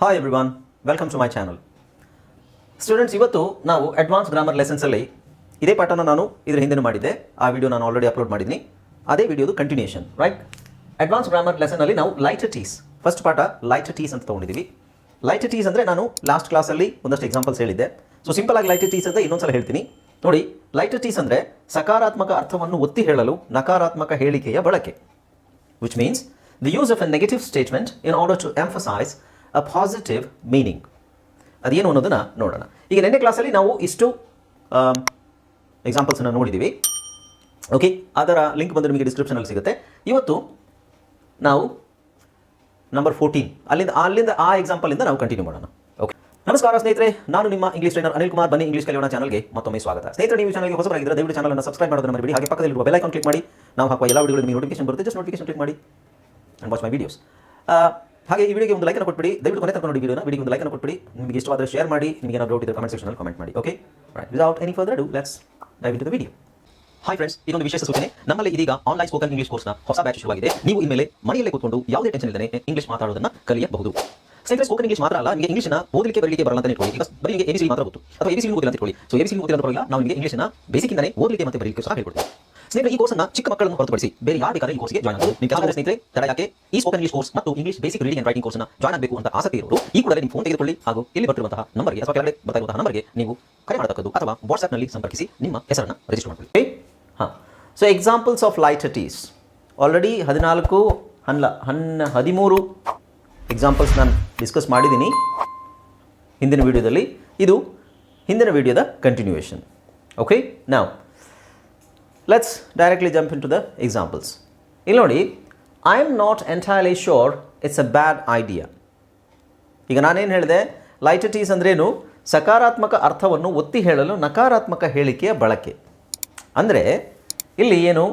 Hi everyone welcome to my channel students ಇವತ್ತು ನಾವು advance grammar ಲೆಸನ್ಸಲ್ಲಿ ಇದೇ ಪಾಠನ ನಾನು ಇದರ ಹಿಂದೆ ಮಾಡಿದ್ದೆ. ಆ ವಿಡಿಯೋ ನಾನು ಆಲ್ರೆಡಿ ಅಪ್ಲೋಡ್ ಮಾಡಿದ್ದೀನಿ. ಅದೇ ವಿಡಿಯೋದು ಕಂಟಿನ್ಯೂಷನ್ ರೈಟ್ ಅಡ್ವಾನ್ಸ್ ಗ್ರಾಮರ್ ಲೆಸನಲ್ಲಿ ನಾವು ಲೈಟ್ ಟೀಸ್ ಫಸ್ಟ್ ಪಾಠ ಲೈಟ್ ಟೀಸ್ ಅಂತ ತೊಗೊಂಡಿದ್ದೀವಿ ಲೈಟ್ ಟೀಸ್ ಅಂದರೆ ನಾನು ಲಾಸ್ಟ್ ಕ್ಲಾಸಲ್ಲಿ ಒಂದಷ್ಟು ಎಕ್ಸಾಂಪಲ್ಸ್ ಹೇಳಿದ್ದೆ. ಸೊ ಸಿಂಪಲ್ ಆಗಿ ಲೈಟ್ ಟೀಸ್ ಅಂತ ಇನ್ನೊಂದ್ಸಲ ಹೇಳ್ತೀನಿ. ನೋಡಿ ಲೈಟ್ ಟೀಸ್ ಅಂದರೆ ಸಕಾರಾತ್ಮಕ ಅರ್ಥವನ್ನು ಒತ್ತಿ ಹೇಳಲು ನಕಾರಾತ್ಮಕ ಹೇಳಿಕೆಯ ಬಳಕೆ which means the use of a negative statement in order to emphasize a positive meaning ಅದೇನು ಅನ್ನೋದನ್ನು ನೋಡೋಣ. ಈಗ ನೆನ್ನೆ ಕ್ಲಾಸಲ್ಲಿ ನಾವು ಇಷ್ಟು ಎಕ್ಸಾಂಪಲ್ಸನ್ನು ನೋಡಿದ್ದೀವಿ ಓಕೆ ಅದರ ಲಿಂಕ್ ಬಂದು ನಿಮಗೆ ಡಿಸ್ಕ್ರಿಪ್ಷನಲ್ಲಿ ಸಿಗುತ್ತೆ. ಇವತ್ತು ನಾವು ನಂಬರ್ ಫೋರ್ಟೀನ್ ಅಲ್ಲಿಂದ ಅಲ್ಲಿಂದ ಆ ಎಕ್ಸಾಂಪಲಿಂದ ನಾವು ಕಂಟಿನ್ಯೂ ಮಾಡೋಣ. ಓಕೆ ನಮಸ್ಕಾರ ಸ್ನೇಹಿತರೆ, ನಾನು ನಿಮ್ಮ ಇಂಗ್ಲಿಷ್ ಟ್ರೈನರ್ ಅನಿಲ್ ಕುಮಾರ್. ಬನ್ನಿ ಇಂಗ್ಲಿಷ್ ಕಲಿಯೋಣ ಚಾನಲ್ಗೆ ಮತ್ತೊಮ್ಮೆ ಸ್ವಾಗತ. ಸ್ನೇಹಿತರೆ, ನೀವು ಚಾನಲ್ಗೆ ಹೊಸಬರಾಗಿದ್ದರೆ ದಯವಿಟ್ಟು ಚಾನಲ್ ಅನ್ನು ಸಬ್ಸ್ಕ್ರೈಬ್ ಮಾಡೋದನ್ನು ಮರಿಬೇಡಿ. ಹಾಗೆ ಪಕ್ಕದಲ್ಲಿರುವ ಬೆಲ್ ಐಕಾನ್ ಕ್ಲಿಕ್ ಮಾಡಿ. ನಾವು ಹಾಕುವ ಎಲ್ಲ ವಿಡಿಯೋಗಳು ನಿಮಗೆ ನೋಟಿಫಿಕೇಶನ್ ಬರುತ್ತೆ. ಜಸ್ಟ್ ನೋಟಿಫಿಕೇಶನ್ ಕ್ಲಿಕ್ ಮಾಡಿ. ಅಂಡ್ ವಾಚ್ ಮೈ ವಿಡಿಯೋಸ್ ಹಾಗೆ ಈ ವಿಡಿಯೋಗೆ ಒಂದು ಲೈಕ್ ಅನ್ನು ಕೊಟ್ಬಿಡಿ. ದಯವಿಟ್ಟು ಕೊನೆ ತನಕ ನೋಡಿ ವಿಡಿಯೋನ ವಿಡಿಯೋಗೆ ಒಂದು ಲೈಕ್ ಅನ್ನು ಕೊಟ್ಬಿಡಿ. ನಿಮಗೆ ಇಷ್ಟವಾದರೆ ಶೇರ್ ಮಾಡಿ. ನಿಮಗೆ ಏನಾದರೂ ಡೌಟ್ ಇದ್ದರೆ ಕಮೆಂಟ್ ಸೆಕ್ಷನಲ್ಲಿ ಕಮೆಂಟ್ ಮಾಡಿ. Okay right without any further ado let's dive into the video hi friends ಇದೊಂದು ವಿಶೇಷ ಸೂಚನೆ. ನಮ್ಮಲ್ಲಿ ಇದೀಗ ಆನ್ಲೈನ್ ಸ್ಪೋಕನ್ ಇಂಗ್ಲಿಷ್ ಕೋರ್ಸ್ನ ಹೊಸ ಬ್ಯಾಚ್ ಶುರುವಾಗಿದೆ. ನೀವು ಇನ್ಮೇಲೆ ಮನೆಯಲ್ಲೇ ಕೂತ್ಕೊಂಡು ಯಾವುದೇ ಟೆನ್ಷನ್ ಇಲ್ಲದೆ ಇಂಗ್ಲಿಷ್ ಮಾತಾಡೋದನ್ನ ಕಲಿಯಬಹುದು. ಸ್ನೇಹಿತರೆ ಸ್ಪೋಕನ್ ಇಂಗ್ಲಿಷ್ ಮಾತ್ರ ಅಲ್ಲ, ನಿಮಗೆ ಇಂಗ್ಲಿಷ್ನ ಓದಲಿಕ್ಕೆ, ಬರಲಿಕ್ಕೆ ಬರಲ್ಲ ಅಂತ ಇಟ್ಕೊಳ್ಳಿ. ಬರೀ ನಿಮಗೆ ಎಬಿಸಿ ಮಾತ್ರ ಗೊತ್ತು. ಅಥವಾ ಎಬಿಸಿ ಓದಿಲ್ಲ ಅಂತ ಇಟ್ಕೊಳ್ಳಿ. ಸೊ ಎಬಿಸಿ ಓದಿಲ್ಲ ಅಂತ ನಾವು ನಿಮಗೆ ಇಂಗ್ಲಿಷ್ನ ಇಂದಾನೆ ಓದಲಿಕ್ಕೆ ಮತ್ತೆ ಬರಲಿಕ್ಕೆ ಸಹ ಹೇಳ್ಕೊಡ್ತೀವಿ. ಸ್ನೇಹಿತರೆ, ಈ ಕೋರ್ಸ್ನ ಚಿಕ್ಕ ಮಕ್ಕಳನ್ನು ಹೊರತುಪಡಿಸಿ ಬೇರೆ ಯಾರು ಬೇಕಾದ್ರೆ ಈ ಕೋರ್ಸ್ಗೆ ಜಾಯ್ನ್ ಆಗಬಹುದು ನಿಮ್ಮ ಕೆಲವು ಸ್ನೇಹಿತರೆ ತಡ ಯಾಕೆ ಈ ಸ್ಪೋಕನ್ ಇಂಗ್ಲಿಷ್ ಕೋರ್ಸ್ ಮತ್ತು English basic reading and writing ಕೋರ್ಸ್ನ ಜಾಯ್ನ್ ಆಗಬೇಕು ಅಂತ ಆಸಕ್ತಿ ಇರೋರು, ಈ ಕೂಡಲೇ ನಿಮ್ಮ ಫೋನ್ ತೆಗೆದುಕೊಳ್ಳಿ ಹಾಗೂ ಇಲ್ಲಿ ಬರ್ತಿರುವಂತಹ ನಂಬರ್ಗೆ ಅಥವಾ ಕೆಳಗಡೆ ಬರ್ತಾ ಇರುವಂತಹ ನಂಬರ್ಗೆ ನೀವು ಕರೆ ಮಾಡತಕ್ಕದ್ದು ಅಥವಾ ವಾಟ್ಸ್ಆಪ್ನಲ್ಲಿ ಸಂಪರ್ಕಿಸಿ ನಿಮ್ಮ ಹೆಸರನ್ನು ರಿಜಿಸ್ಟರ್ ಮಾಡಿಕೊಳ್ಳಿ. ಹಾಂ. So examples of litotes already ಹದಿನಾಲ್ಕು, ಹನ್ಲ ಹನ್ನ ಹದಿಮೂರು ಎಕ್ಸಾಂಪಲ್ಸ್ ನಾನು ಡಿಸ್ಕಸ್ ಮಾಡಿದ್ದೀನಿ ಹಿಂದಿನ ವಿಡಿಯೋದಲ್ಲಿ ಇದು ಹಿಂದಿನ ವಿಡಿಯೋದ ಕಂಟಿನ್ಯೂಯೇಷನ್ ಓಕೆ ನಾವು let's directly jump into the examples ಇಲ್ಲಿ ನೋಡಿ I am not entirely sure it's a bad idea ಈಗ ನಾನೇನು ಹೇಳಿದೆ? ಲೈಟಟೀಸ್ ಅಂದ್ರೇನು ಸಕಾರಾತ್ಮಕ ಅರ್ಥವನ್ನು ಒತ್ತಿ ಹೇಳಲು ನಕಾರಾತ್ಮಕ ಹೇಳಿಕೆಯ ಬಳಕೆ. ಅಂದರೆ, ಇಲ್ಲಿ ಏನು?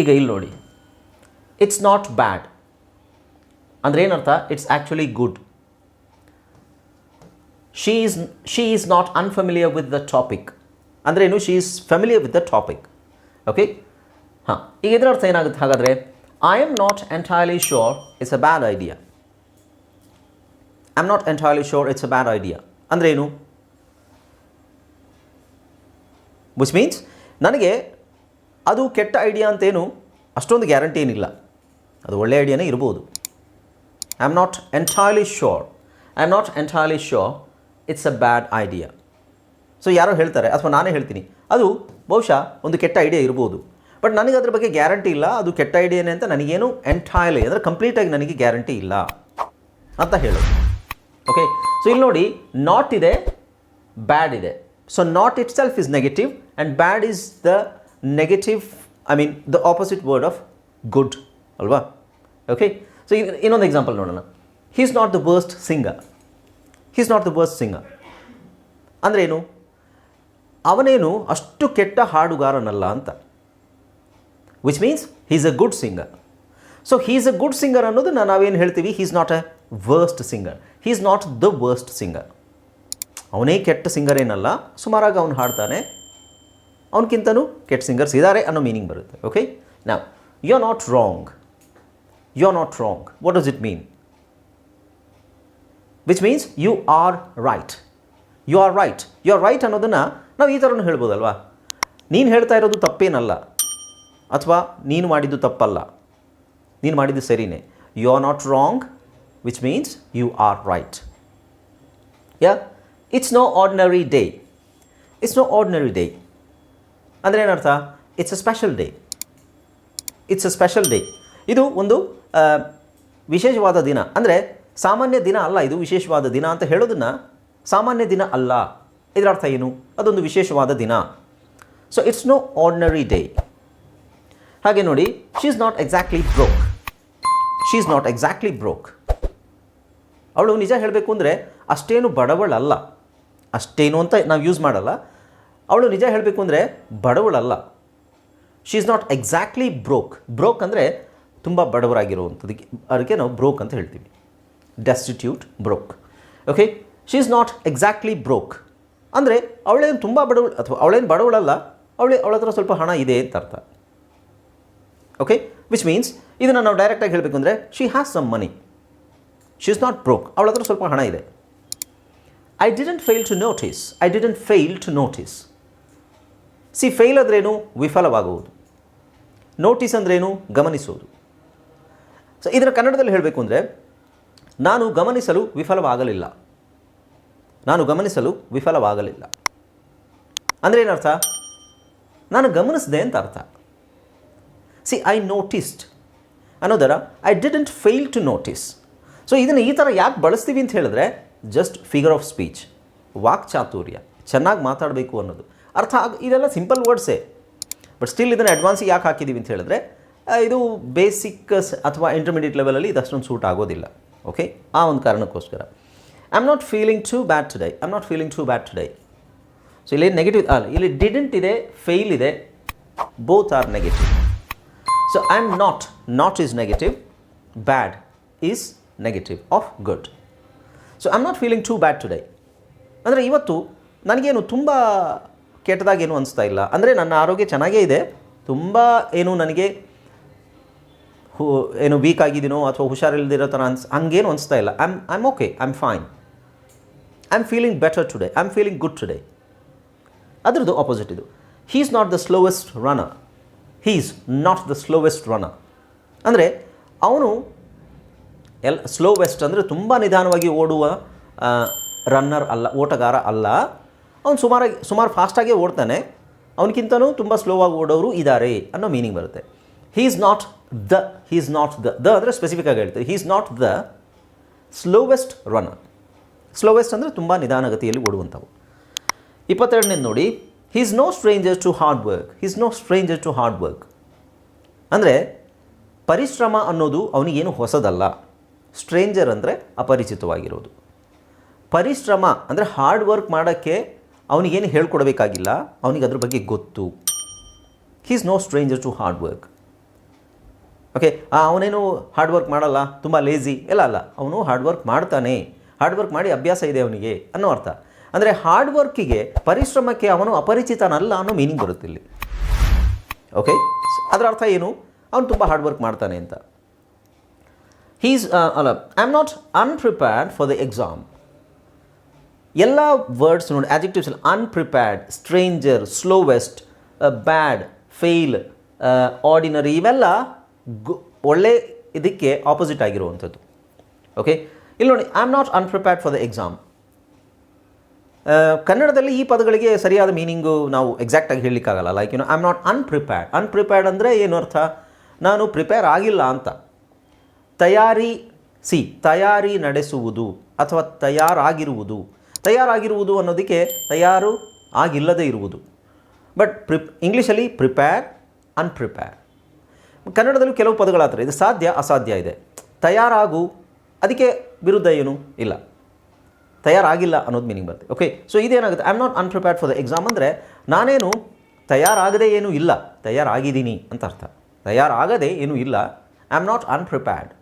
ಈಗ ಇಲ್ಲಿ ನೋಡಿ. ಇಟ್ಸ್ ನಾಟ್ ಬ್ಯಾಡ್ ಅಂದರೆ ಏನರ್ಥ? It's actually good she is she is not unfamiliar with the topic ಅಂದ್ರೇನು she is familiar with the topic okay ಹಾಂ ಈಗ ಇದರ ಅರ್ಥ ಏನಾಗುತ್ತೆ ಹಾಗಾದರೆ I am not entirely sure it's a bad idea I am not entirely sure it's a bad idea ಅಂದರೆ ಏನು? Which means ನನಗೆ ಅದು ಕೆಟ್ಟ ಐಡಿಯಾ ಅಂತೇನು ಅಷ್ಟೊಂದು ಗ್ಯಾರಂಟಿ ಏನಿಲ್ಲ. ಅದು ಒಳ್ಳೆ ಐಡಿಯಾನೇ ಇರ್ಬೋದು. I am not entirely sure I am not entirely sure it's a bad idea so ಯಾರೋ ಹೇಳ್ತಾರೆ, ಅಥವಾ ನಾನೇ ಹೇಳ್ತೀನಿ, ಅದು ಬಹುಶಃ ಒಂದು ಕೆಟ್ಟ ಐಡಿಯಾ ಇರ್ಬೋದು. ಬಟ್ ನನಗೆ ಅದ್ರ ಬಗ್ಗೆ ಗ್ಯಾರಂಟಿ ಇಲ್ಲ, ಅದು ಕೆಟ್ಟ ಐಡಿಯಾನೇ ಅಂತ ನನಗೇನು ಎಂಟೈರ್ಲಿ ಅಂದರೆ ಕಂಪ್ಲೀಟಾಗಿ ನನಗೆ ಗ್ಯಾರಂಟಿ ಇಲ್ಲ ಅಂತ ಹೇಳೋದು ಓಕೆ ಸೊ ಇಲ್ಲಿ ನೋಡಿ ನಾಟ್ ಇದೆ ಬ್ಯಾಡ್ ಇದೆ. So not itself is negative and bad is the negative I mean the opposite word of good ಅಲ್ವಾ ಓಕೆ ಸೊ ಇನ್ನೊಂದು ಎಕ್ಸಾಂಪಲ್ ನೋಡೋಣ. He is not the worst singer he is not the worst singer ಅಂದರೆ ಏನು? ಅವನೇನು ಅಷ್ಟು ಕೆಟ್ಟ ಹಾಡುಗಾರನಲ್ಲ ಅಂತ. Which means he's a good singer so he's a good singer ಅನ್ನೋದನ್ನ ನಾವೇನು ಹೇಳ್ತೀವಿ? He's not a worst singer he's not the worst singer ಅವನೇ ಕೆಟ್ಟ ಸಿಂಗರ್ ಏನಲ್ಲ ಸುಮಾರಾಗಿ ಅವನು ಹಾಡ್ತಾನೆ. ಅವನಕ್ಕಿಂತನೂ ಕೆಟ್ಟ ಸಿಂಗರ್ಸ್ ಇದ್ದಾರೆ ಅನ್ನೋ ಮೀನಿಂಗ್ ಬರುತ್ತೆ ಓಕೆ ನಾವು you are not wrong you are not wrong what does it mean which means you are right you are right you are right ಅನ್ನೋದನ್ನು ನಾವು ಈ ಥರನೂ ಹೇಳ್ಬೋದಲ್ವಾ? ನೀನು ಹೇಳ್ತಾ ಇರೋದು ತಪ್ಪೇನಲ್ಲ. ಅಥವಾ ನೀನು ಮಾಡಿದ್ದು ತಪ್ಪಲ್ಲ. ನೀನು ಮಾಡಿದ್ದು ಸರಿನೇ. You are not wrong which means you are right yeah it's no ordinary day it's no ordinary day ಅಂದರೆ ಏನರ್ಥ? It's a special day it's a special day ಇದು ಒಂದು ವಿಶೇಷವಾದ ದಿನ. ಅಂದರೆ ಸಾಮಾನ್ಯ ದಿನ ಅಲ್ಲ, ಇದು ವಿಶೇಷವಾದ ದಿನ ಅಂತ ಹೇಳೋದನ್ನು ಸಾಮಾನ್ಯ ದಿನ ಅಲ್ಲ. ಇದರ ಅರ್ಥ ಏನು? ಅದೊಂದು ವಿಶೇಷವಾದ ದಿನ. So it's no ordinary day ಹಾಗೆ ನೋಡಿ she is not exactly broke she is not exactly broke ಅವಳು ನಿಜ ಹೇಳಬೇಕು ಅಂದರೆ, ಅಷ್ಟೇನು ಬಡವಳಲ್ಲ. ಅಷ್ಟೇನು ಅಂತ ನಾವು ಯೂಸ್ ಮಾಡಲ್ಲ. ಅವಳು ನಿಜ ಹೇಳಬೇಕು ಅಂದರೆ, ಬಡವಳಲ್ಲ. She is not exactly broke broke ಅಂದರೆ ತುಂಬ ಬಡವರಾಗಿರುವಂಥದ್ದಕ್ಕೆ, ಅದಕ್ಕೆ ನಾವು ಬ್ರೋಕ್ ಅಂತ ಹೇಳ್ತೀವಿ. Destitute broke okay she is not exactly broke ಅಂದರೆ ಅವಳೇನು ತುಂಬ ಬಡವಳು ಅಥವಾ ಅವಳೇನು ಬಡವಳಲ್ಲ, ಅವಳೇ ಅವಳ ಹತ್ರ ಸ್ವಲ್ಪ ಹಣ ಇದೆ ಅಂತ ಅರ್ಥ. ಓಕೆ ವಿಚ್ ಮೀನ್ಸ್ ಇದನ್ನು ನಾವು ಡೈರೆಕ್ಟಾಗಿ ಹೇಳಬೇಕು ಅಂದರೆ she has some money she is not broke ಅವಳ ಹತ್ರ ಸ್ವಲ್ಪ ಹಣ ಇದೆ. I didn't fail to notice I didn't fail to notice see fail ಅಂದ್ರೇನು ವಿಫಲವಾಗುವುದು. ನೋಟಿಸ್ ಅಂದ್ರೇನು ಗಮನಿಸುವುದು. ಸೊ ಇದರ ಕನ್ನಡದಲ್ಲಿ ಹೇಳಬೇಕು ಅಂದರೆ ನಾನು ಗಮನಿಸಲು ವಿಫಲವಾಗಲಿಲ್ಲ. ನಾನು ಗಮನಿಸಲು ವಿಫಲವಾಗಲಿಲ್ಲ. ಅಂದರೆ ಏನರ್ಥ? ನಾನು ಗಮನಿಸಿದೆ ಅಂತ ಅರ್ಥ. ಸಿ ಐ ನೋಟಿಸ್ಡ್ ಅನ್ನೋದರ I didn't fail to notice so ಇದನ್ನು ಈ ಥರ ಯಾಕೆ ಬಳಸ್ತೀವಿ ಅಂತ ಹೇಳಿದ್ರೆ ಜಸ್ಟ್ ಫಿಗರ್ ಆಫ್ ಸ್ಪೀಚ್ ವಾಕ್ಚಾತುರ್ಯ ಚೆನ್ನಾಗಿ ಮಾತಾಡಬೇಕು ಅನ್ನೋದು. ಅರ್ಥ ಇದೆಲ್ಲ ಸಿಂಪಲ್ ವರ್ಡ್ಸೇ ಬಟ್ ಸ್ಟಿಲ್ ಇದನ್ನು ಅಡ್ವಾನ್ಸಿಗೆ ಯಾಕೆ ಹಾಕಿದ್ದೀವಿ ಅಂತ ಹೇಳಿದ್ರೆ ಇದು ಬೇಸಿಕ್ ಅಥವಾ ಇಂಟರ್ಮೀಡಿಯೇಟ್ ಲೆವೆಲಲ್ಲಿ ಇದಷ್ಟೊಂದು ಸೂಟ್ ಆಗೋದಿಲ್ಲ. ಓಕೆ ಆ ಒಂದು ಕಾರಣಕ್ಕೋಸ್ಕರ. I am not feeling too bad today I am not feeling too bad today so ಇಲ್ಲಿ ನೆಗೆಟಿವ್ ಅಲ್ಲ, ಇಲ್ಲಿ ಡಿಡೆಂಟ್ ಇದೆ ಫೇಲ್ ಇದೆ both are negative so I am not not is negative bad is negative of good so I am not feeling too bad today ಅಂದರೆ ಇವತ್ತು ನನಗೇನು ತುಂಬ ಕೆಟ್ಟದಾಗೇನು ಅನಿಸ್ತಾ ಇಲ್ಲ. ಅಂದರೆ ನನ್ನ ಆರೋಗ್ಯ ಚೆನ್ನಾಗೇ ಇದೆ. ತುಂಬ ಏನು ನನಗೆ ಹೂ, ಏನು ವೀಕ್ ಆಗಿದ್ದೀನೋ ಅಥವಾ ಹುಷಾರಿಲ್ದಿರೋ ಥರ ಅನ್ಸ್, ಹಂಗೇನು ಅನಿಸ್ತಾ ಇಲ್ಲ. I'm I am okay I am fine I am feeling better today I am feeling good today ಅದರದ್ದು ಆಪೋಸಿಟ್ ಇದು. He is not the slowest runner he is not the slowest runner ಅಂದರೆ ಅವನು L slowest ಅಂದರೆ ತುಂಬ ನಿಧಾನವಾಗಿ ಓಡುವ runner ಅಲ್ಲ, ಓಟಗಾರ ಅಲ್ಲ. ಅವನು ಸುಮಾರಾಗಿ, ಸುಮಾರು ಫಾಸ್ಟಾಗೇ ಓಡ್ತಾನೆ. ಅವನಕ್ಕಿಂತನೂ ತುಂಬ ಸ್ಲೋವಾಗಿ ಓಡೋರು ಇದ್ದಾರೆ ಅನ್ನೋ ಮೀನಿಂಗ್ ಬರುತ್ತೆ. He is not the he is not the the ಅಂದರೆ ಸ್ಪೆಸಿಫಿಕ್ ಆಗಿ ಹೇಳ್ತೀವಿ. He is not the slowest runner slowest ಅಂದರೆ ತುಂಬ ನಿಧಾನಗತಿಯಲ್ಲಿ ಓಡುವಂಥವು. ಇಪ್ಪತ್ತೆರಡನೇದು ನೋಡಿ he is no stranger to hard work he is no stranger to hard work ಅಂದರೆ, ಪರಿಶ್ರಮ ಅನ್ನೋದು ಅವನಿಗೇನು ಹೊಸದಲ್ಲ. ಸ್ಟ್ರೇಂಜರ್ ಅಂದರೆ ಅಪರಿಚಿತವಾಗಿರೋದು. ಪರಿಶ್ರಮ ಅಂದರೆ ಹಾರ್ಡ್ ವರ್ಕ್ ಮಾಡೋಕ್ಕೆ ಅವನಿಗೇನು ಹೇಳ್ಕೊಡಬೇಕಾಗಿಲ್ಲ, ಅವನಿಗೆ ಅದ್ರ ಬಗ್ಗೆ ಗೊತ್ತು. He is no stranger to hard work okay ಅವನೇನು ಹಾರ್ಡ್ ವರ್ಕ್ ಮಾಡಲ್ಲ, ತುಂಬ ಲೇಜಿ ಎಲ್ಲ ಅಲ್ಲ. ಅವನು ಹಾರ್ಡ್ ವರ್ಕ್ ಮಾಡ್ತಾನೆ. ಹಾರ್ಡ್ ವರ್ಕ್ ಮಾಡಿ ಅಭ್ಯಾಸ ಇದೆ ಅವನಿಗೆ ಅನ್ನೋ ಅರ್ಥ. ಅಂದರೆ ಹಾರ್ಡ್ ವರ್ಕಿಗೆ ಪರಿಶ್ರಮಕ್ಕೆ ಅವನು ಅಪರಿಚಿತನಲ್ಲ ಅನ್ನೋ ಮೀನಿಂಗ್ ಬರುತ್ತೆ ಇಲ್ಲಿ. ಓಕೆ ಅದರ ಅರ್ಥ ಏನು? ಅವನು ತುಂಬ ಹಾರ್ಡ್ ವರ್ಕ್ ಮಾಡ್ತಾನೆ ಅಂತ. ಹೀಸ್ ಅಲ್ಲ I am not unprepared for the exam ಎಲ್ಲ ವರ್ಡ್ಸ್ ನೋಡಿ adjectives unprepared stranger slowest bad fail ordinary ಇವೆಲ್ಲ ಒಳ್ಳೆ ಇದಕ್ಕೆ ಆಪೋಸಿಟ್ ಆಗಿರುವಂಥದ್ದು. ಓಕೆ ಇಲ್ಲಿ ನೋಡಿ I am not unprepared for the exam ಕನ್ನಡದಲ್ಲಿ ಈ ಪದಗಳಿಗೆ ಸರಿಯಾದ ಮೀನಿಂಗು ನಾವು ಎಕ್ಸಾಕ್ಟಾಗಿ ಹೇಳಲಿಕ್ಕಾಗಲ್ಲ. Like you I am not unprepared unprepared ಅಂದರೆ ಏನು ಅರ್ಥ? ನಾನು ಪ್ರಿಪೇರ್ ಆಗಿಲ್ಲ ಅಂತ. ತಯಾರಿ ಸಿ ತಯಾರಿ ನಡೆಸುವುದು ಅಥವಾ ತಯಾರಾಗಿರುವುದು. ತಯಾರಾಗಿರುವುದು ಅನ್ನೋದಕ್ಕೆ ತಯಾರು ಆಗಿಲ್ಲದೆ ಇರುವುದು. ಬಟ್ ಪ್ರಿಪ್ ಇಂಗ್ಲೀಷಲ್ಲಿ ಪ್ರಿಪೇರ್ ಅನ್ಪ್ರಿಪೇರ್ ಕನ್ನಡದಲ್ಲೂ ಕೆಲವು ಪದಗಳಾದರೆ ಇದು. ಸಾಧ್ಯ, ಅಸಾಧ್ಯ ಇದೆ. ತಯಾರಾಗು, ಅದಕ್ಕೆ ವಿರುದ್ಧ ಏನು? ಇಲ್ಲ. ತಯಾರಾಗಿಲ್ಲ ಅನ್ನೋದು ಮೀನಿಂಗ್ ಬರುತ್ತೆ. Okay so ಇದೇನಾಗುತ್ತೆ? I am not unprepared for the exam ಅಂದರೆ ನಾನೇನು ತಯಾರಾಗದೆ ಏನೂ ಇಲ್ಲ. ತಯಾರಾಗಿದ್ದೀನಿ ಅಂತ ಅರ್ಥ. ತಯಾರಾಗದೆ ಏನೂ ಇಲ್ಲ. ಐ ಆಮ್ ನಾಟ್ ಅನ್ಪ್ರಿಪೇರ್ಡ್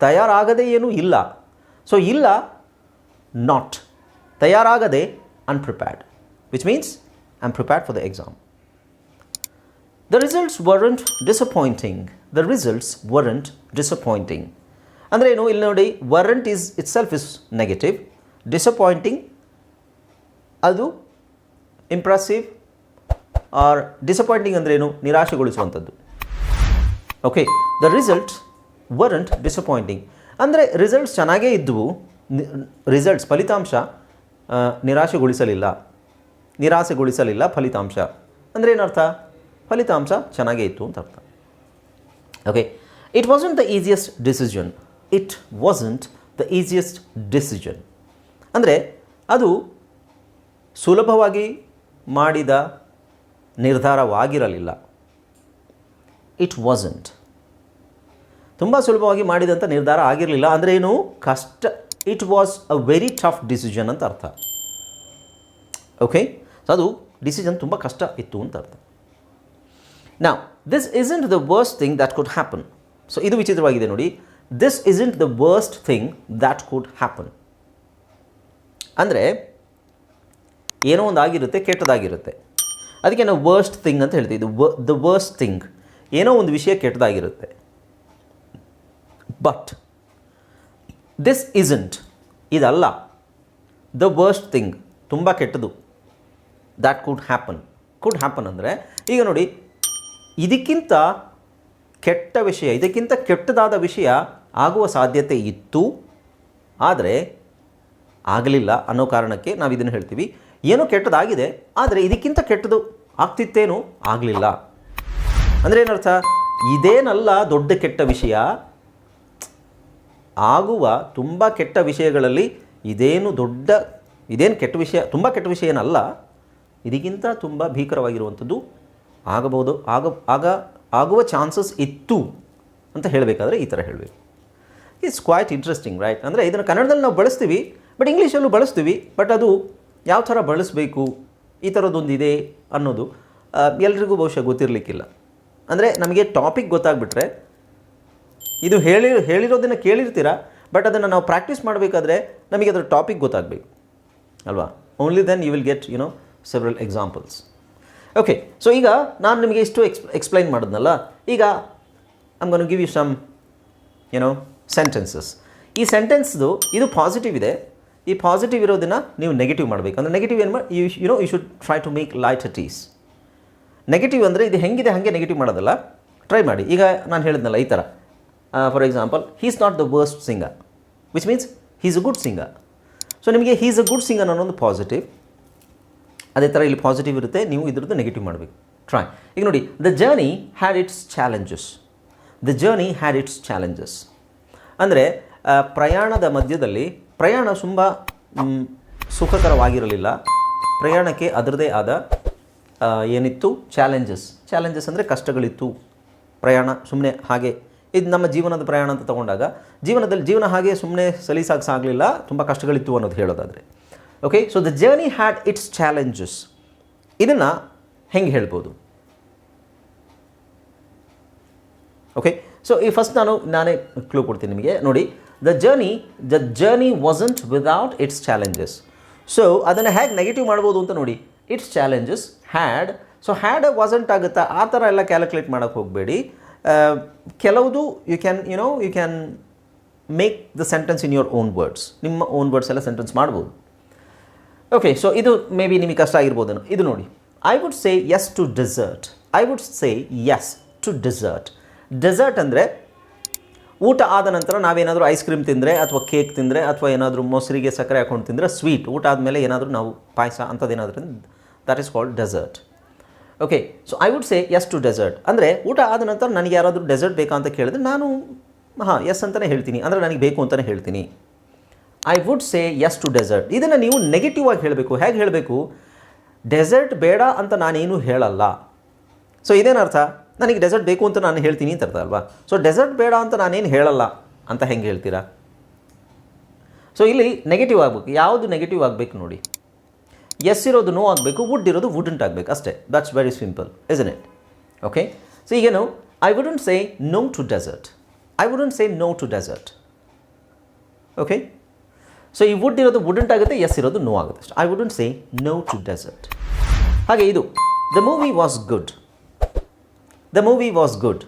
ತಯಾರಾಗದೆ ಏನೂ ಇಲ್ಲ. ಸೊ ಇಲ್ಲ not ತಯಾರಾಗದೆ unprepared which means I am prepared for the exam the results weren't disappointing the results weren't disappointing. ಅಂದರೆ ಏನು? ಇಲ್ಲಿ ನೋಡಿ weren't is itself is negative disappointing ಅದು ಇಂಪ್ರೆಸಿವ್ ಆರ್ ಡಿಸಪಾಯಿಂಟಿಂಗ್ ಅಂದರೆ ಏನು? ನಿರಾಶೆಗೊಳಿಸುವಂಥದ್ದು. Okay the result weren't disappointing ಅಂದರೆ results ಚೆನ್ನಾಗೇ ಇದ್ದವು ರಿಸಲ್ಟ್ಸ್ ಫಲಿತಾಂಶ ನಿರಾಶೆಗೊಳಿಸಲಿಲ್ಲ. ನಿರಾಸೆಗೊಳಿಸಲಿಲ್ಲ ಫಲಿತಾಂಶ. ಅಂದರೆ ಏನರ್ಥ? ಫಲಿತಾಂಶ ಚೆನ್ನಾಗೇ ಇತ್ತು ಅಂತ ಅರ್ಥ. Okay it wasn't the easiest decision it wasn't the easiest decision ಅಂದರೆ ಅದು ಸುಲಭವಾಗಿ ಮಾಡಿದ ನಿರ್ಧಾರವಾಗಿರಲಿಲ್ಲ. ಇಟ್ ವಾಸಂಟ್ ತುಂಬ ಸುಲಭವಾಗಿ ಮಾಡಿದಂಥ ನಿರ್ಧಾರ ಆಗಿರಲಿಲ್ಲ ಅಂದರೆ ಏನು? ಕಷ್ಟ. It was a very tough decision ಅಂತ ಅರ್ಥ. ಓಕೆ ಸೊ ಅದು ಡಿಸಿಷನ್ ತುಂಬ ಕಷ್ಟ ಇತ್ತು ಅಂತ ಅರ್ಥ. ನಾವು this isn't the worst thing that could happen so ಇದು ವಿಚಿತ್ರವಾಗಿದೆ ನೋಡಿ. This isn't the worst thing that could happen ಅಂದರೆ ಏನೋ ಒಂದು ಆಗಿರುತ್ತೆ, ಕೆಟ್ಟದಾಗಿರುತ್ತೆ. ಅದಕ್ಕೆ ನಾವು ವರ್ಸ್ಟ್ ಥಿಂಗ್ ಅಂತ ಹೇಳ್ತೀವಿ. ಇದು ದ ವರ್ಸ್ಟ್ ಥಿಂಗ್ ಏನೋ ಒಂದು ವಿಷಯ ಕೆಟ್ಟದಾಗಿರುತ್ತೆ. ಬಟ್ ದಿಸ್ ಇಸಂಟ್ ಇದಲ್ಲ. ದ ವರ್ಸ್ಟ್ ಥಿಂಗ್ ತುಂಬ ಕೆಟ್ಟದು. That could happen could happen ಅಂದರೆ, ಈಗ ನೋಡಿ, ಇದಕ್ಕಿಂತ ಕೆಟ್ಟ ವಿಷಯ, ಇದಕ್ಕಿಂತ ಕೆಟ್ಟದಾದ ವಿಷಯ ಆಗುವ ಸಾಧ್ಯತೆ ಇತ್ತು. ಆದರೆ ಆಗಲಿಲ್ಲ ಅನ್ನೋ ಕಾರಣಕ್ಕೆ ನಾವು ಇದನ್ನು ಹೇಳ್ತೀವಿ. ಏನೋ ಕೆಟ್ಟದಾಗಿದೆ, ಆದರೆ ಇದಕ್ಕಿಂತ ಕೆಟ್ಟದು ಆಗ್ತಿತ್ತೇನೋ ಆಗಲಿಲ್ಲ. ಅಂದರೆ ಏನರ್ಥ? ಇದೇನಲ್ಲ ದೊಡ್ಡ ಕೆಟ್ಟ ವಿಷಯ? ಆಗುವ ತುಂಬ ಕೆಟ್ಟ ವಿಷಯಗಳಲ್ಲಿ ಇದೇನು ದೊಡ್ಡ, ಇದೇನು ಕೆಟ್ಟ ವಿಷಯ, ತುಂಬ ಕೆಟ್ಟ ವಿಷಯ ಏನಲ್ಲ ಇದಕ್ಕಿಂತ ತುಂಬ ಭೀಕರವಾಗಿರುವಂಥದ್ದು ಆಗಬಹುದು, ಆಗ ಆಗ ಆಗುವ ಚಾನ್ಸಸ್ ಇತ್ತು ಅಂತ ಹೇಳಬೇಕಾದ್ರೆ ಈ ಥರ ಹೇಳಬೇಕು. ಇಟ್ಸ್ ಕ್ವೈಟ್ ಇಂಟ್ರೆಸ್ಟಿಂಗ್ ರೈಟ್ ಅಂದರೆ ಇದನ್ನು ಕನ್ನಡದಲ್ಲಿ ನಾವು ಬಳಸ್ತೀವಿ ಬಟ್ ಇಂಗ್ಲೀಷಲ್ಲೂ ಬಳಸ್ತೀವಿ ಬಟ್ ಅದು ಯಾವ ಥರ ಬಳಸಬೇಕು, ಈ ಥರದ್ದೊಂದಿದೆ ಅನ್ನೋದು ಎಲ್ರಿಗೂ ಬಹುಶಃ ಗೊತ್ತಿರಲಿಕ್ಕಿಲ್ಲ. ಅಂದರೆ ನಮಗೆ ಟಾಪಿಕ್ ಗೊತ್ತಾಗ್ಬಿಟ್ರೆ, ಇದು ಹೇಳಿ, ಹೇಳಿರೋದನ್ನು ಕೇಳಿರ್ತೀರ ಬಟ್ ಅದನ್ನು ನಾವು ಪ್ರಾಕ್ಟೀಸ್ ಮಾಡಬೇಕಾದ್ರೆ ನಮಗೆ ಅದರ ಟಾಪಿಕ್ ಗೊತ್ತಾಗಬೇಕು. ಅಲ್ವಾ? Only then you will get you know several examples okay so ಈಗ ನಾನು ನಿಮಗೆ ಇಷ್ಟು ಎಕ್ಸ್ ಎಕ್ಸ್ಪ್ಲೈನ್ ಮಾಡಿದ್ನಲ್ಲ, ಈಗ I'm gonna give you some ಏನೋ ಸೆಂಟೆನ್ಸಸ್ ಈ ಸೆಂಟೆನ್ಸ್ದು ಇದು ಪಾಸಿಟಿವ್ ಇದೆ. ಈ ಪಾಸಿಟಿವ್ ಇರೋದನ್ನು ನೀವು ನೆಗೆಟಿವ್ ಮಾಡಬೇಕು. ಅಂದರೆ ನೆಗೆಟಿವ್ ಏನು ಮಾಡಿ you you know you should try to make litotes negative ಅಂದರೆ ಇದು ಹೆಂಗಿದೆ, ಹಾಗೆ ನೆಗೆಟಿವ್ ಮಾಡೋದಲ್ಲ. ಟ್ರೈ ಮಾಡಿ. ಈಗ ನಾನು ಹೇಳಿದ್ನಲ್ಲ ಈ ಥರ for example he's not the worst singer which means he's a good singer so ನಿಮಗೆ ಹೀಸ್ ಅ ಗುಡ್ ಸಿಂಗರ್ ಅನ್ನೋದು ಪಾಸಿಟಿವ್ ಅದೇ ಥರ ಇಲ್ಲಿ ಪಾಸಿಟಿವ್ ಇರುತ್ತೆ, ನೀವು ಇದ್ರದ್ದು ನೆಗೆಟಿವ್ ಮಾಡಬೇಕು. ಟ್ರೈ ಈಗ ನೋಡಿ the journey had its challenges the journey had its challenges ಅಂದರೆ ಪ್ರಯಾಣದ ಮಧ್ಯದಲ್ಲಿ ಪ್ರಯಾಣ ತುಂಬ ಸುಖಕರವಾಗಿರಲಿಲ್ಲ. ಪ್ರಯಾಣಕ್ಕೆ ಅದರದೇ ಆದ ಏನಿತ್ತು? ಚಾಲೆಂಜಸ್ ಚಾಲೆಂಜಸ್ ಅಂದರೆ ಕಷ್ಟಗಳಿತ್ತು. ಪ್ರಯಾಣ ಸುಮ್ಮನೆ ಹಾಗೆ. ಇದು ನಮ್ಮ ಜೀವನದ ಪ್ರಯಾಣ ಅಂತ ತಗೊಂಡಾಗ, ಜೀವನದಲ್ಲಿ, ಜೀವನ ಹಾಗೆ ಸುಮ್ಮನೆ ಸಲೀಸಾಗಿ ಸಾಗಲಿಲ್ಲ, ತುಂಬ ಕಷ್ಟಗಳಿತ್ತು ಅನ್ನೋದು ಹೇಳೋದಾದರೆ. Okay so the journey had its challenges ಇದನ್ನು ಹೆಂಗೆ ಹೇಳ್ಬೋದು? ಓಕೆ ಸೊ ಈ ಫಸ್ಟ್ ನಾನು, ನಾನೇ ಕ್ಲೂ ಕೊಡ್ತೀನಿ ನಿಮಗೆ. ನೋಡಿ the journey the journey wasn't without its challenges so ಅದನ್ನು ಹೇಗೆ ನೆಗೆಟಿವ್ ಮಾಡ್ಬೋದು ಅಂತ ನೋಡಿ its challenges had so had wasn't ಆಗುತ್ತಾ? ಆ ಥರ ಎಲ್ಲ ಕ್ಯಾಲ್ಕುಲೇಟ್ ಮಾಡೋಕ್ಕೆ ಹೋಗಬೇಡಿ. ಕೆಲವುದು you can you know you can make the sentence in your own words ನಿಮ್ಮ ಓನ್ ವರ್ಡ್ಸ್ ಎಲ್ಲ ಸೆಂಟೆನ್ಸ್ ಮಾಡ್ಬೋದು. ಓಕೆ ಸೊ ಇದು ಮೇ ಬಿ ನಿಮಗೆ ಕಷ್ಟ ಆಗಿರ್ಬೋದೇನೋ. ಇದು ನೋಡಿ. I would say yes to dessert I would say yes to dessert dessert ಅಂದರೆ ಊಟ ಆದ ನಂತರ ನಾವೇನಾದರೂ ಐಸ್ ಕ್ರೀಮ್ ತಿಂದರೆ ಅಥವಾ ಕೇಕ್ ತಿಂದರೆ ಅಥವಾ ಏನಾದರೂ ಮೊಸರಿಗೆ ಸಕ್ಕರೆ ಹಾಕೊಂಡು ತಿಂದರೆ ಸ್ವೀಟ್ ಊಟ ಆದಮೇಲೆ ಏನಾದರೂ ನಾವು ಪಾಯಸ ಅಂಥದ್ದೇನಾದರೂ that is called dessert okay so I would say yes to dessert ಅಂದರೆ ಊಟ ಆದ ನಂತರ ನನಗೆ ಯಾರಾದರೂ ಡೆಸರ್ಟ್ ಬೇಕಾ ಅಂತ ಕೇಳಿದ್ರೆ ನಾನು, ಹಾಂ ಎಸ್ ಅಂತಲೇ ಹೇಳ್ತೀನಿ. ಅಂದರೆ ನನಗೆ ಬೇಕು ಅಂತಲೇ ಹೇಳ್ತೀನಿ. I would say yes to dessert ಇದನ್ನು ನೀವು ನೆಗೆಟಿವ್ ಆಗಿ ಹೇಳಬೇಕು. ಹೇಗೆ ಹೇಳಬೇಕು? ಡೆಸರ್ಟ್ ಬೇಡ ಅಂತ ನಾನೇನು ಹೇಳಲ್ಲ. ಸೊ ಇದೇನರ್ಥ ನನಗೆ ಡೆಸರ್ಟ್ ಬೇಕು ಅಂತ ನಾನು ಹೇಳ್ತೀನಿ ಅಂತ ಅರ್ಥ ಅಲ್ವಾ? ಸೊ ಡೆಸರ್ಟ್ ಬೇಡ ಅಂತ ನಾನೇನು ಹೇಳಲ್ಲ ಅಂತ ಹೆಂಗೆ ಹೇಳ್ತೀರಾ? ಸೊ ಇಲ್ಲಿ ನೆಗೆಟಿವ್ ಆಗಬೇಕು. ಯಾವುದು ನೆಗೆಟಿವ್ ಆಗಬೇಕು ನೋಡಿ. ಎಸ್ ಇರೋದು ನೋ ಆಗಬೇಕು. ವುಡ್ ಇರೋದು ವುಡಂಟ್ ಆಗಬೇಕು. ಅಷ್ಟೇ. That's very simple isn't it okay so ಈಗೇನು I wouldn't say no to dessert I wouldn't say no to dessert okay so ಈ ವುಡ್ ಇರೋದು ವುಡಂಟ್ ಆಗುತ್ತೆ ಎಸ್ ಇರೋದು ನೋ ಆಗುತ್ತೆ ಅಷ್ಟೇ. I wouldn't say no to dessert ಹಾಗೆ ಇದು the movie was good the movie was good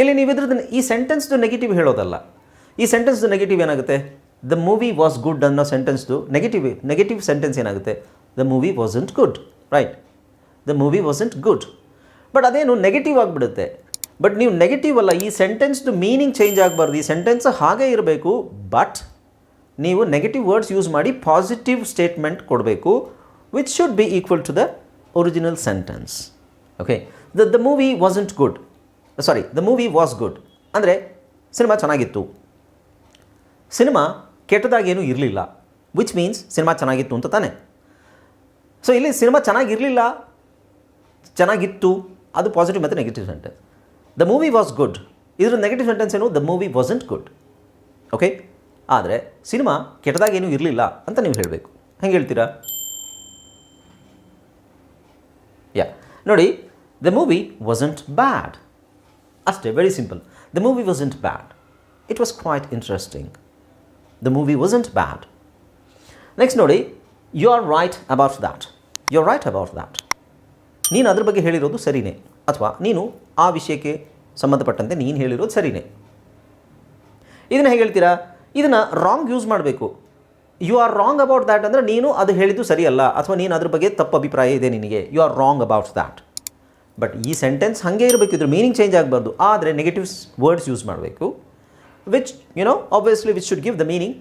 ಇಲ್ಲಿ ನೀವು ಇದ್ರದ್ದು ಈ ಸೆಂಟೆನ್ಸ್ದು ನೆಗೆಟಿವ್ ಹೇಳೋದಲ್ಲ. ಈ ಸೆಂಟೆನ್ಸ್ದು ನೆಗೆಟಿವ್ ಏನಾಗುತ್ತೆ? ದ ಮೂವಿ ವಾಸ್ ಗುಡ್ ಅನ್ನೋ ಸೆಂಟೆನ್ಸ್ದು ನೆಗೆಟಿವ್ ನೆಗೆಟಿವ್ ಸೆಂಟೆನ್ಸ್ ಏನಾಗುತ್ತೆ? The movie wasn't good right the movie wasn't good but ಅದೇನು ನೆಗೆಟಿವ್ ಆಗಿಬಿಡುತ್ತೆ. ಬಟ್ ನೀವು ನೆಗೆಟಿವ್ ಅಲ್ಲ, ಈ ಸೆಂಟೆನ್ಸ್ದು ಮೀನಿಂಗ್ ಚೇಂಜ್ ಆಗಬಾರ್ದು. ಈ ಸೆಂಟೆನ್ಸ್ ಹಾಗೆ ಇರಬೇಕು ಬಟ್ ನೀವು ನೆಗೆಟಿವ್ ವರ್ಡ್ಸ್ ಯೂಸ್ ಮಾಡಿ ಪಾಸಿಟಿವ್ ಸ್ಟೇಟ್ಮೆಂಟ್ ಕೊಡಬೇಕು which should be equal to the original sentence okay the the movie wasn't good sorry the movie was good ಅಂದರೆ ಸಿನಿಮಾ ಚೆನ್ನಾಗಿತ್ತು. ಸಿನಿಮಾ ಕೆಟ್ಟದಾಗೇನೂ ಇರಲಿಲ್ಲ ವಿಚ್ ಮೀನ್ಸ್ ಸಿನಿಮಾ ಚೆನ್ನಾಗಿತ್ತು ಅಂತ ತಾನೆ. ಸೊ ಇಲ್ಲಿ ಸಿನಿಮಾ ಚೆನ್ನಾಗಿರಲಿಲ್ಲ, ಚೆನ್ನಾಗಿತ್ತು, ಅದು ಪಾಸಿಟಿವ್ ಮತ್ತು negative sentence the movie was good ಇದ್ರ ನೆಗೆಟಿವ್ ಸೆಂಟೆನ್ಸ್ ಏನು? The movie wasn't good okay ಆದರೆ ಸಿನಿಮಾ ಕೆಟ್ಟದಾಗೇನೂ ಇರಲಿಲ್ಲ ಅಂತ ನೀವು ಹೇಳಬೇಕು. ಹೆಂಗೆ ಹೇಳ್ತೀರಾ? ಯಾ, ನೋಡಿ ದ ಮೂವಿ ವಾಸಂಟ್ ಬ್ಯಾಡ್ ಅಷ್ಟೇ very simple the movie wasn't bad it was quite interesting the movie wasn't bad next ನೋಡಿ you are right about that you are right about that ನೀನು ಅದ್ರ ಬಗ್ಗೆ ಹೇಳಿರೋದು ಸರಿನೇ. ಅಥವಾ ನೀನು ಆ ವಿಷಯಕ್ಕೆ ಸಂಬಂಧಪಟ್ಟಂತೆ ನೀನು ಹೇಳಿರೋದು ಸರಿನೇ. ಇದನ್ನು ಹೇಗೆ ಹೇಳ್ತೀರಾ? ಇದನ್ನು ರಾಂಗ್ ಯೂಸ್ ಮಾಡಬೇಕು. You are wrong about that ಅಂದರೆ ನೀನು ಅದು ಹೇಳಿದ್ದು ಸರಿಯಲ್ಲ ಅಥವಾ ನೀನು ಅದ್ರ ಬಗ್ಗೆ ತಪ್ಪು ಅಭಿಪ್ರಾಯ ಇದೆ ನಿನಗೆ. You are wrong about that but ಈ ಸೆಂಟೆನ್ಸ್ ಹಾಗೆ ಇರಬೇಕು, ಇದ್ರ ಮೀನಿಂಗ್ ಚೇಂಜ್ ಆಗಬಾರ್ದು. ಆದರೆ ನೆಗೆಟಿವ್ ವರ್ಡ್ಸ್ ಯೂಸ್ ಮಾಡಬೇಕು which you know obviously which should give the meaning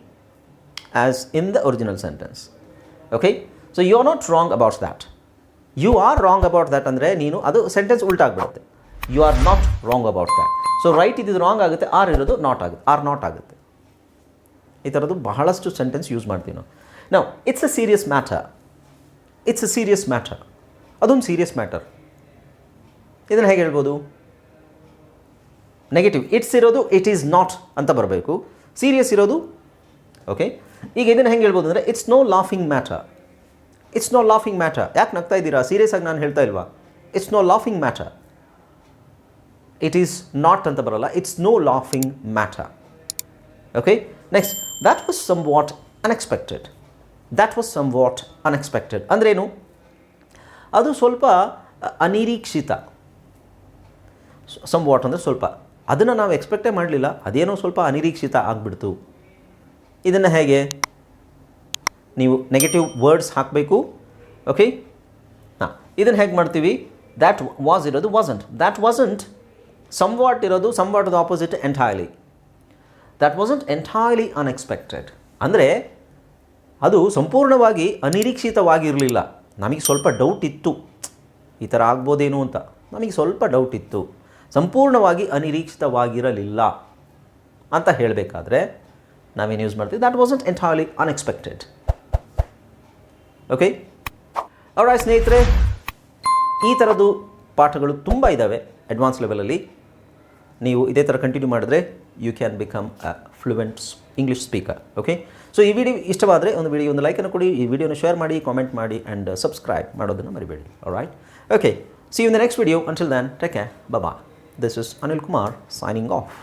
as in the original sentence okay so you are not wrong about that you are wrong about that ಅಂದರೆ ನೀನು ಅದು sentence ಉಲ್ಟಾಗ್ಬಿಡುತ್ತೆ you are not wrong about that so right ಇದ್ದಿದ್ದು wrong ಆಗುತ್ತೆ are ಇರೋದು not ಆಗುತ್ತೆ R not ಆಗುತ್ತೆ. ಈ ಥರದ್ದು ಬಹಳಷ್ಟು ಸೆಂಟೆನ್ಸ್ ಯೂಸ್ ಮಾಡ್ತೀವಿ ನಾವು. ನಾವು it's a serious matter it's a serious matter ಅದೊಂದು ಸೀರಿಯಸ್ ಮ್ಯಾಟರ್ ಇದನ್ನು ಹೇಗೆ ಹೇಳ್ಬೋದು? ನೆಗೆಟಿವ್ ಇಟ್ಸ್ ಇರೋದು ಇಟ್ ಈಸ್ ನಾಟ್ ಅಂತ ಬರಬೇಕು. ಸೀರಿಯಸ್ ಇರೋದು ಓಕೆ ಈಗ ಇದನ್ನು ಹೆಂಗೆ ಹೇಳ್ಬೋದು ಅಂದರೆ it's no laughing matter it's no laughing matter ಯಾಕೆ ನಗ್ತಾ ಇದ್ದೀರಾ? ಸೀರಿಯಸ್ ಆಗಿ ನಾನು ಹೇಳ್ತಾ ಇಲ್ವಾ? It's no laughing matter it is not ಅಂತ ಬರಲ್ಲ. It's no laughing matter okay next that was somewhat unexpected that was somewhat unexpected ಅಂದ್ರೇನು? ಅದು ಸ್ವಲ್ಪ ಅನಿರೀಕ್ಷಿತ. ಸಮ್ ವಾಟ್ ಅಂದರೆ ಸ್ವಲ್ಪ. ಅದನ್ನು ನಾವು ಎಕ್ಸ್ಪೆಕ್ಟೇ ಮಾಡಲಿಲ್ಲ. ಅದೇನೋ ಸ್ವಲ್ಪ ಅನಿರೀಕ್ಷಿತ ಆಗಿಬಿಡ್ತು. ಇದನ್ನು ಹೇಗೆ? ನೀವು ನೆಗೆಟಿವ್ ವರ್ಡ್ಸ್ ಹಾಕಬೇಕು. ಓಕೆ ಹಾಂ ಇದನ್ನು ಹೇಗೆ ಮಾಡ್ತೀವಿ? ದ್ಯಾಟ್ ವಾಸ್ ಇರೋದು wasn't that wasn't somewhat ಇರೋದು somewhat opposite entirely that wasn't entirely unexpected ಅಂದರೆ ಅದು ಸಂಪೂರ್ಣವಾಗಿ ಅನಿರೀಕ್ಷಿತವಾಗಿರಲಿಲ್ಲ. ನಮಗೆ ಸ್ವಲ್ಪ ಡೌಟ್ ಇತ್ತು. ಈ ಥರ ಆಗ್ಬೋದೇನೋ ಅಂತ. ನಮಗೆ ಸ್ವಲ್ಪ ಡೌಟ್ ಇತ್ತು. ಸಂಪೂರ್ಣವಾಗಿ ಅನಿರೀಕ್ಷಿತವಾಗಿರಲಿಲ್ಲ ಅಂತ ಹೇಳಬೇಕಾದ್ರೆ ನಾವೇನು ಯೂಸ್ ಮಾಡ್ತೀವಿ? That wasn't entirely unexpected okay ಅವರ ಸ್ನೇಹಿತರೆ, ಈ ಥರದ್ದು ಪಾಠಗಳು ತುಂಬ ಇದ್ದಾವೆ ಅಡ್ವಾನ್ಸ್ ಲೆವೆಲಲ್ಲಿ ನೀವು ಇದೇ ಥರ ಕಂಟಿನ್ಯೂ ಮಾಡಿದ್ರೆ you can become a fluent English speaker okay so ಈ ವಿಡಿಯೋ ಇಷ್ಟವಾದರೆ ಒಂದು ವಿಡಿಯೋ ಒಂದು ಲೈಕನ್ನು ಕೊಡಿ, ಈ ವಿಡಿಯೋನ ಶೇರ್ ಮಾಡಿ ಕಾಮೆಂಟ್ ಮಾಡಿ ಆ್ಯಂಡ್ ಸಬ್ಸ್ಕ್ರೈಬ್ ಮಾಡೋದನ್ನು ಮರಿಬೇಡಿ right okay see in the next video until then take care ಬಬಾ this is Anil Kumar signing off